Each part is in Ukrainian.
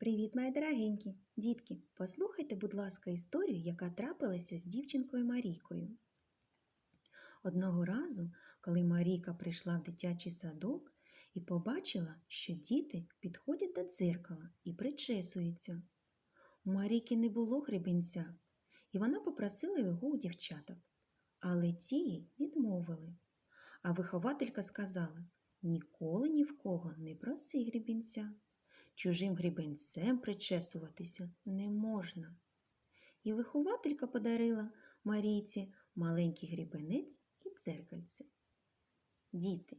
Привіт, мої дорогенькі! Дітки, послухайте, будь ласка, історію, яка трапилася з дівчинкою Марійкою. Одного разу, коли Марійка прийшла в дитячий садок і побачила, що діти підходять до дзеркала і причесуються. У Марійки не було гребінця, і вона попросила його у дівчаток, але ті їй відмовили. А вихователька сказала: ніколи ні в кого не проси гребінця. Чужим грібенцем причесуватися не можна. І вихователька подарила Марійці маленький грібенець і дзеркальце. Діти,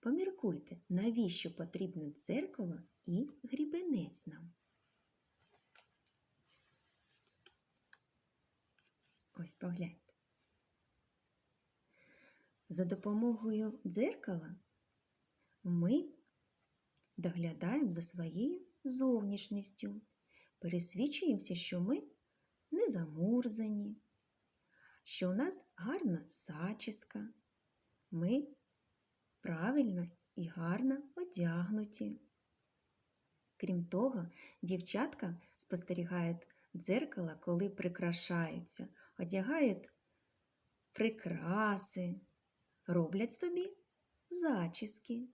поміркуйте, навіщо потрібне дзеркало і грібенець нам. Ось погляньте. За допомогою дзеркала ми доглядаємо за своєю зовнішністю, пересвідчуємося, що ми не замурзані, що у нас гарна зачіска, ми правильно і гарно одягнуті. Крім того, дівчатка спостерігають дзеркала, коли прикрашаються, одягають прикраси, роблять собі зачіски.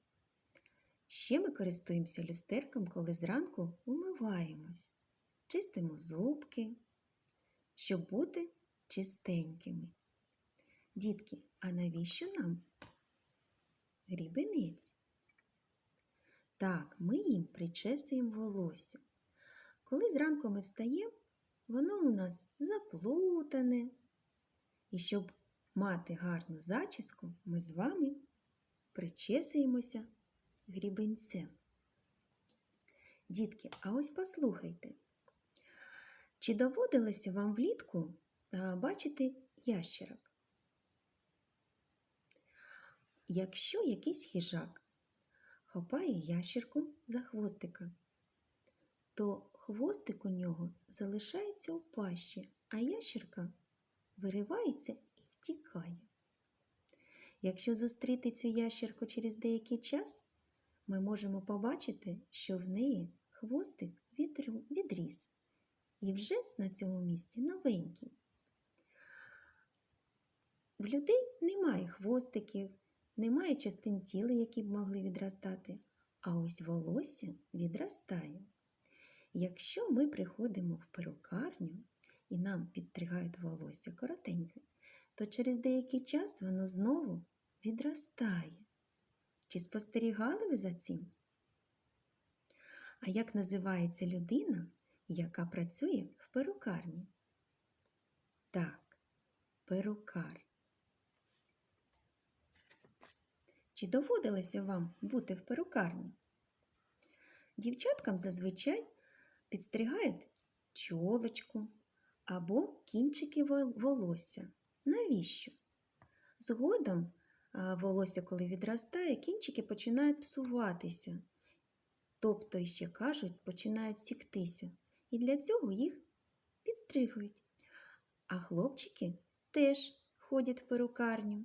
Ще ми користуємося люстерком, коли зранку умиваємось, чистимо зубки, щоб бути чистенькими. Дітки, а навіщо нам грібенець? Так, ми їм причесуємо волосся. Коли зранку ми встаємо, воно у нас заплутане. І щоб мати гарну зачіску, ми з вами причесуємося грібенцем. Дітки, а ось послухайте, чи доводилося вам влітку бачити ящерок? Якщо якийсь хижак хапає ящерку за хвостика, то хвостик у нього залишається у пащі, а ящерка виривається і втікає. Якщо зустріти цю ящерку через деякий час, ми можемо побачити, що в неї хвостик відріс, і вже на цьому місці новенький. В людей немає хвостиків, немає частин тіла, які б могли відростати, а ось волосся відростає. Якщо ми приходимо в перукарню і нам підстригають волосся коротеньке, то через деякий час воно знову відростає. Чи спостерігали ви за цим? А як називається людина, яка працює в перукарні? Так, перукар. Чи доводилося вам бути в перукарні? Дівчаткам зазвичай підстригають чолочку або кінчики волосся. Навіщо? Згодом волосся, коли відростає, кінчики починають псуватися. Тобто, ще кажуть, починають сіктися. І для цього їх підстригують. А хлопчики теж ходять в перукарню.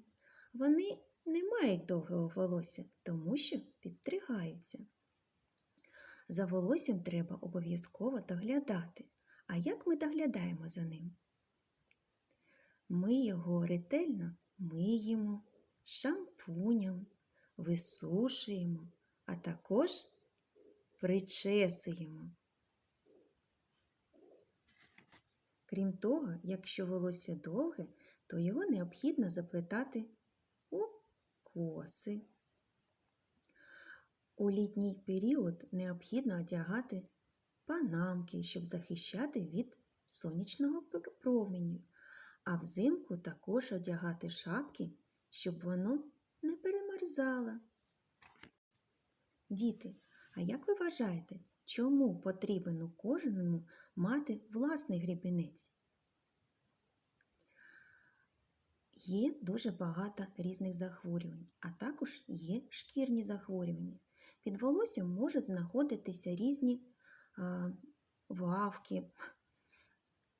Вони не мають довгого волосся, тому що підстригаються. За волоссям треба обов'язково доглядати. А як ми доглядаємо за ним? Ми його ретельно миємо, шампунем, висушуємо, а також причесуємо. Крім того, якщо волосся довге, то його необхідно заплетати у коси. У літній період необхідно одягати панамки, щоб захищати від сонячного променю, а взимку також одягати шапки щоб воно не перемерзало. Діти, а як ви вважаєте, чому потрібен у кожному мати власний грібінець? Є дуже багато різних захворювань, а також є шкірні захворювання. Під волоссям можуть знаходитися різні а, вавки,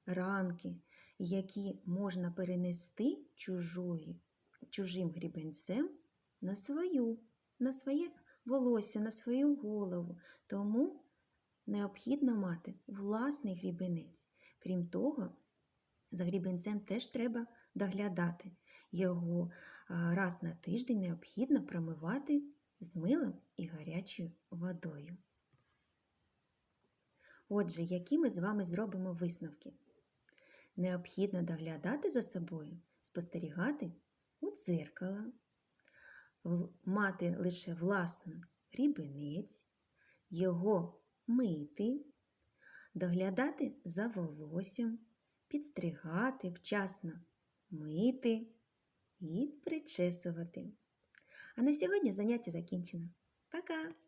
ранки, які можна перенести чужої чужим грібенцем на свою, на своє волосся, на свою голову. Тому необхідно мати власний грібенець. Крім того, за грібенцем теж треба доглядати. Його раз на тиждень необхідно промивати з милом і гарячою водою. Отже, які ми з вами зробимо висновки? Необхідно доглядати за собою, спостерігати у дзеркало, мати лише власну рібенець, його мити, доглядати за волоссям, підстригати, вчасно мити і причесувати. А на сьогодні заняття закінчено. Пока!